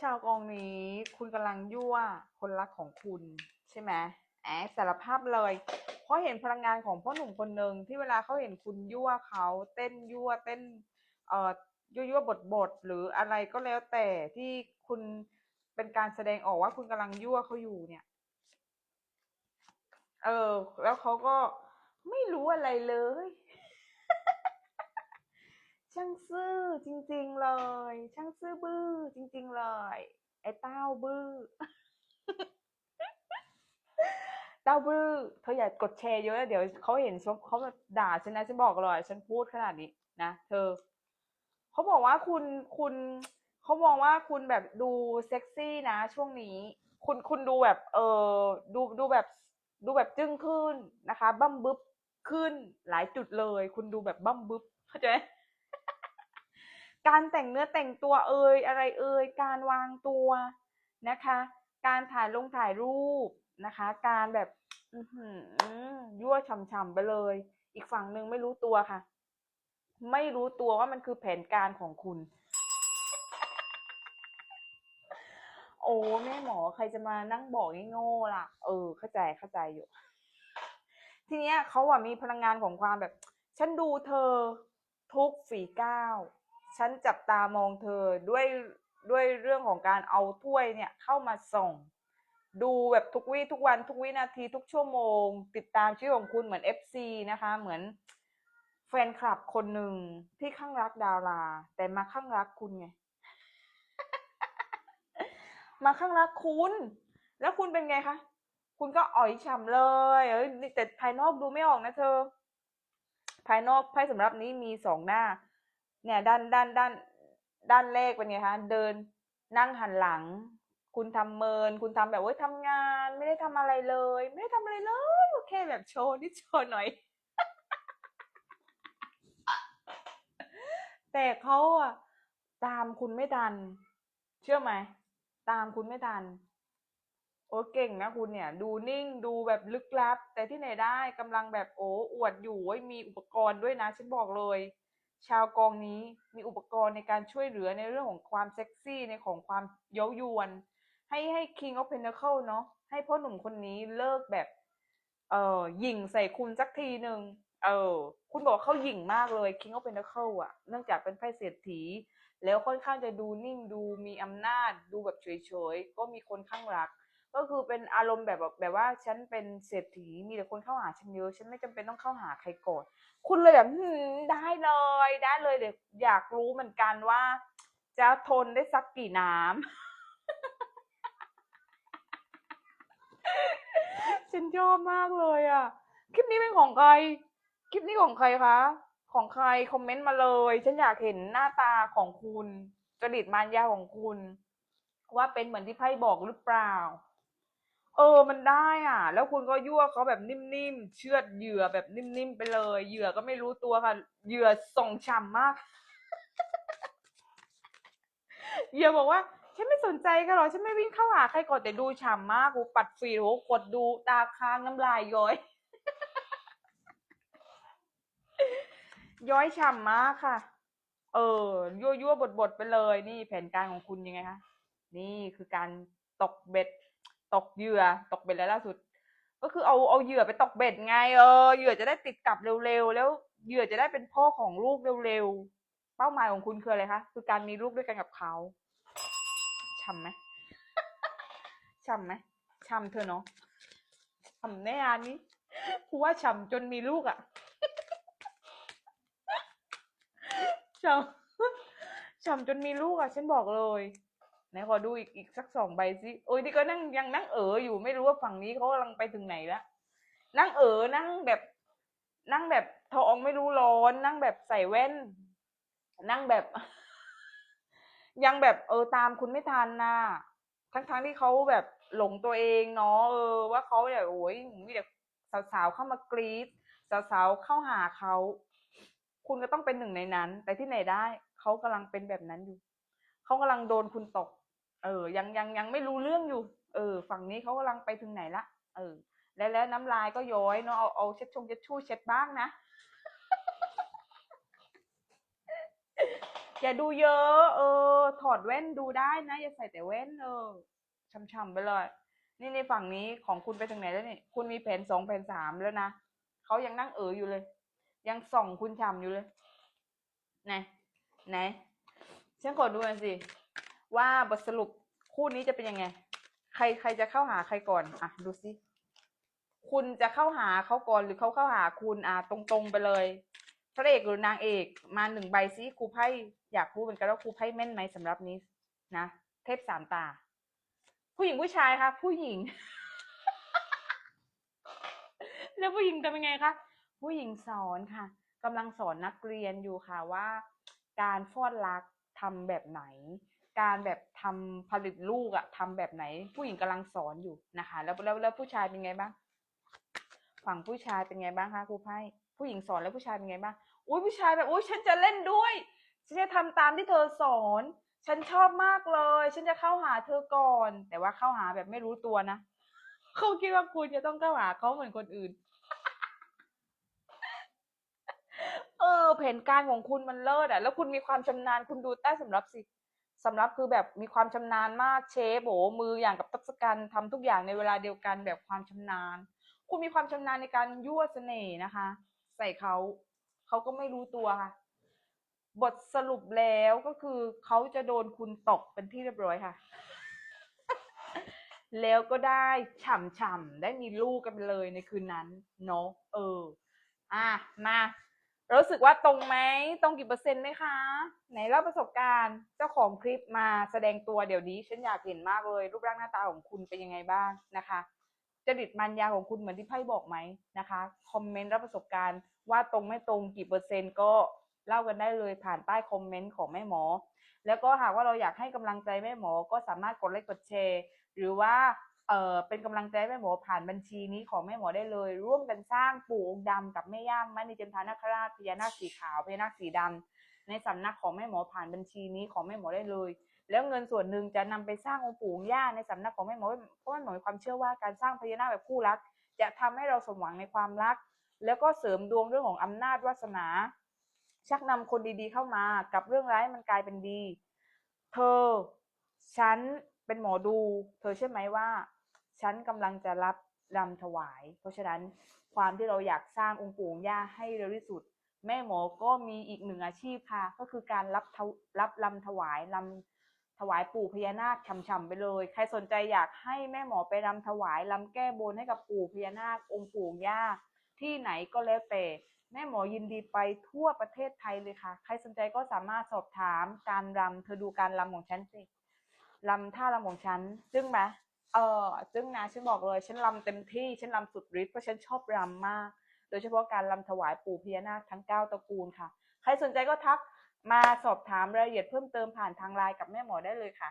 ชาวกองนี้คุณกำลังยั่วคนรักของคุณใช่ไหมแอบสารภาพเลย เพราะเห็นพลังงานของพ่อหนุ่มคนหนึ่งที่เวลาเขาเห็นคุณยั่วเขาเต้นยั่วเต้นเอ่อยั่วยั่วบทบทหรืออะไรก็แล้วแต่ที่คุณเป็นการแสดงออกว่าคุณกำลังยั่วเขาอยู่เนี่ย เออ แล้วเขาก็ไม่รู้อะไรเลย ช่างซื่อจริง ๆเลย ช่างซื่อบื้อจริง ๆ เลย ไอ้เต้าบื้อเต้าบื้อเธออย่ากดแชร์เยอะเดี๋ยวเขาเห็นชมเขาด่าฉันนะฉันบอกเลยฉันพูดขนาดนี้นะเธอเขาบอกว่าคุณคุณเขามองว่าคุณแบบดูเซ็กซี่นะ ช่วงนี้ คุณคุณดูแบบ เออดูดูแบบดูแบบจึ้งขึ้นนะคะบั้มบึ๊บขึ้นหลายจุดเลย คุณดูแบบบั้มบึ๊บเข้าใจไหม การแต่งเนื้อแต่งตัวเอ่ยอะไรเอ่ยการวางตัวนะคะ การถ่ายลงถ่ายรูปนะคะ การแบบยั่วฉ่ำๆไปเลย อีกฝั่งหนึ่งไม่รู้ตัวค่ะ ไม่รู้ตัวว่ามันคือแผนการของคุณ โอ้แม่หมอใครจะมานั่งบอกงี้โง่ล่ะ เออ เข้าใจเข้าใจอยู่ ทีเนี้ยเขาอะมีพลังงานของความแบบ ฉันดูเธอทุกฝีก้าว ฉันจับตามองเธอด้วยด้วยเรื่องของการเอาถ้วยเนี่ยเข้ามาส่งดูแบบทุกวิทุกวันทุกวินาทีทุกชั่วโมง ติดตามชีวิตของคุณเหมือน FC นะคะ เหมือนแฟนคลับคนหนึ่งที่ข้างรักดารา แต่มาข้างรักคุณไง มาข้างรักคุณ แล้วคุณเป็นไงคะคุณก็อ่อยฉ่ำเลยเอ้ยแต่ภายนอกดูไม่ออกนะเธอ ภายนอกไพ่สำหรับนี้มีสองหน้า เนี่ยด้านด้านด้านด้านแรกเป็นไงคะเดินนั่งหันหลัง คุณทำเมิน คุณทำแบบว่าทำงาน ไม่ได้ทำอะไรเลย ไม่ได้ทำอะไรเลยโอเคแบบโชว์นิดโชว์หน่อย แต่เขาอะตามคุณไม่ทัน เชื่อไหมตามคุณไม่ทันโอ้เก่งนะคุณเนี่ย ดูนิ่งดูแบบลึกลับ แต่ที่ไหนได้กำลังแบบโอ้อวดอยู่มีอุปกรณ์ด้วยนะ ฉันบอกเลย ชาวกองนี้มีอุปกรณ์ในการช่วยเหลือในเรื่องของความเซ็กซี่ในของความเย้ายวน ให้ให้ King of Pentacle เนาะให้พ่อหนุ่มคนนี้เลิกแบบ เอ่อหยิ่งใส่คุณสักทีหนึ่งเออ คุณบอกว่าเขาหยิ่งมากเลย King of Pentacle อะเนื่องจากเป็นไพ่เศรษฐี แล้วค่อนข้างจะดูนิ่งดูมีอำนาจดูแบบเฉยๆ ก็มีคนข้างรัก ก็คือเป็นอารมณ์แบบแบบว่าฉันเป็นเศรษฐีมีแต่คนเข้าหาฉันเยอะฉันไม่จำเป็นต้องเข้าหาใครก่อนคุณเลยแบบได้เลยได้เลยเดี๋ยวอยากรู้เหมือนกันว่า จะทนได้สักกี่น้ำฉันชอบมากเลยอะ คลิปนี้เป็นของใคร คลิปนี้ของใครคะ ของใครคอมเมนต์มาเลย ฉันอยากเห็นหน้าตาของคุณจริตมารยาของคุณ ว่าเป็นเหมือนที่ไพ่บอกหรือเปล่า เออ มันได้อะ แล้วคุณก็ยั่วเขาแบบนิ่มๆ เชือดเหยื่อแบบนิ่มๆไปเลย เหยื่อก็ไม่รู้ตัวค่ะ เหยื่อส่งฉ่ำมาก เหยื่อบอกว่าฉันไม่สนใจกันหรอกฉันไม่วิ่งเข้าหาใครก่อนแต่ดูฉ่ำมากกูปัดฟีโหกดดูตาค้างน้ำลายย้อย ย้อยฉ่ำมากค่ะ เออ ยั่วยั่วบทบทๆไปเลย นี่แผนการของคุณยังไงคะ นี่คือการตกเบ็ด ตกเหยื่อตกเบ็ดแล้วล่าสุด ก็คือเอาเอาเหยื่อไปตกเบ็ดไงเออเหยื่อจะได้ติดกลับเร็วๆแล้วเหยื่อจะได้เป็นพ่อของลูกเร็วๆเป้าหมายของคุณคืออะไรคะคือการมีลูกด้วยกันกับเขาช่ำไหมช่ำไหมช่ำเธอเนาะช่ำแน่อันนี้กูว่าช่ำจนมีลูกอะ่ะช่ำช่ำจนมีลูกอะ่ะ ฉันบอกเลย ไหนขอดูอีกอีกสักสองใบสิโอ้ยนี่ก็นั่งยังนั่งเอ๋ออยู่ไม่รู้ว่าฝั่งนี้เขากำลังไปถึงไหนแล้วนั่งเอ๋อนั่งแบบ นั่งแบบทองไม่รู้ร้อน นั่งแบบใส่แว่น นั่งแบบ ยังแบบเออตามคุณไม่ทันน่ะทั้งทั้งๆที่เขาแบบหลงตัวเองเนาะเออ ว่าเขาแบบโอ้ยมีแต่สาวๆเข้ามากรี๊ดสาวๆเข้าหาเขาคุณก็ต้องเป็นหนึ่งในนั้น แต่ที่ไหนได้เขากำลังเป็นแบบนั้นอยู่เขากำลังโดนคุณตก เออ ยังยังยังไม่รู้เรื่องอยู่ เออ ฝั่งนี้เขากำลังไปถึงไหนละ เออ แล้วแล้วน้ำลายก็ย้อยเนาะ เอาเอาเช็ดชงเช็ดชู่เช็ดบ้างนะ อย่าดูเยอะ เออ ถอดแว่นดูได้นะ อย่าใส่แต่แว่นเออช่ำๆไปเลย นี่ในฝั่งนี้ของคุณไปถึงไหนแล้วนี่ คุณมีแผนสองแผนสามแล้วนะ เขายังนั่งเอออยู่เลย ยังส่องคุณช่ำอยู่เลย ไหน ไหน ฉันขอดูหน่อยสิ ว่าบทสรุปคู่นี้จะเป็นยังไง ใครใครจะเข้าหาใครก่อน อะ ดูสิคุณจะเข้าหาเขาก่อนหรือเขาเข้าหาคุณอะตรงๆไปเลย พระเอกหรือนางเอกมาหนึ่งใบซิครูไพ่อยากรู้เหมือนกันว่าครูไพ่แม่นไหมสำหรับนี้นะเทพสามตา ผู้หญิงผู้ชายคะผู้หญิง แล้วผู้หญิงทำยังไงคะผู้หญิงสอนค่ะกำลังสอนนักเรียนอยู่ค่ะว่า การฟอดรักทำแบบไหน การแบบทำผลิตลูกอะทำแบบไหน ผู้หญิงกำลังสอนอยู่นะคะ แล้วแล้วแล้วผู้ชายเป็นไงบ้าง ฝั่งผู้ชายเป็นไงบ้างคะครูไพ่ผู้หญิงสอนแล้วผู้ชายเป็นไงบ้างอุ้ยผู้ชายแบบอุ้ยฉันจะเล่นด้วยฉันจะทำตามที่เธอสอน ฉันชอบมากเลย ฉันจะเข้าหาเธอก่อน แต่ว่าเข้าหาแบบไม่รู้ตัวนะเขาคิดว่าคุณจะต้องเข้าหาเขาเหมือนคนอื่น เออแผนการของคุณมันเลิศอะ แล้วคุณมีความชำนาญคุณดูใต้สำรับสิ สำรับคือแบบมีความชำนาญมากเชฟโอ้มืออย่างกับตัศกันทำทุกอย่างในเวลาเดียวกันแบบความชำนาญ คุณมีความชำนาญในการยั่วเสน่ห์นะคะ ใส่เขาเขาก็ไม่รู้ตัวค่ะ บทสรุปแล้วก็คือเขาจะโดนคุณตกเป็นที่เรียบร้อยค่ะ แล้วก็ได้ฉ่ำๆได้มีลูกกันไปเลยในคืนนั้นเนาะเออ อะมา รู้สึกว่าตรงไหมตรงกี่เปอร์เซ็นต์ไหมคะ ไหนเล่าประสบการณ์เจ้าของคลิปมาแสดงตัวเดี๋ยวนี้ฉันอยากเห็นมากเลย รูปร่างหน้าตาของคุณเป็นยังไงบ้างนะคะจริตมันยาของคุณเหมือนที่ไพ่บอกไหมนะคะคอมเมนต์รับประสบการณ์ว่าตรงไม่ตรงกี่เปอร์เซ็นต์ก็เล่ากันได้เลยผ่านใต้คอมเมนต์ของแม่หมอ แล้วก็หากว่าเราอยากให้กำลังใจแม่หมอก็สามารถกดไลค์กดแชร์ หรือว่า เออเป็นกำลังใจให้แม่หมอผ่านบัญชีนี้ของแม่หมอได้เลย ร่วมกันสร้างปู่องค์ดำกับแม่ย่ามมณีจันทานาคราชพญานาคสีขาวพญานาคสีดำในสำนักของแม่หมอผ่านบัญชีนี้ของแม่หมอได้เลย แล้วเงินส่วนหนึ่งจะนำไปสร้างองค์ปู่องค์ย่าในสำนักของแม่หมอเพราะแม่หมอมีความเชื่อว่าการสร้างพญานาคแบบคู่รัก จะทำให้เราสมหวังในความรัก แล้วก็เสริมดวงเรื่องของอำนาจวาสนา ชักนำคนดีๆเข้ามากับเรื่องร้ายมันกลายเป็นดี เธอ ฉันเป็นหมอดู เธอเชื่อไหมว่า ฉันกำลังจะรับรำถวาย เพราะฉะนั้นความที่เราอยากสร้างองค์ปู่ย่าให้เร็วที่สุด แม่หมอก็มีอีกหนึ่งอาชีพค่ะ ก็คือการรับรับรำถวายรำถวายปู่พญานาคฉ่ำๆไปเลย ใครสนใจอยากให้แม่หมอไปรำถวายรำแก้บนให้กับปู่พญานาคองค์ปู่ย่าที่ไหนก็แล้วแต่แม่หมอยินดีไปทั่วประเทศไทยเลยค่ะ ใครสนใจก็สามารถสอบถามการรำเธอดูการรำของฉันสิรำท่ารำของฉันจึ้งไหม เออจึ้งนะฉันบอกเลย ฉันรำเต็มที่ฉันรำสุดฤทธิ์เพราะฉันชอบรำมาก โดยเฉพาะการรำถวายปู่พญานาคทั้งเก้าตระกูลค่ะ ใครสนใจก็ทักมาสอบถามรายละเอียดเพิ่มเติมผ่านทางไลน์กับแม่หมอได้เลยค่ะ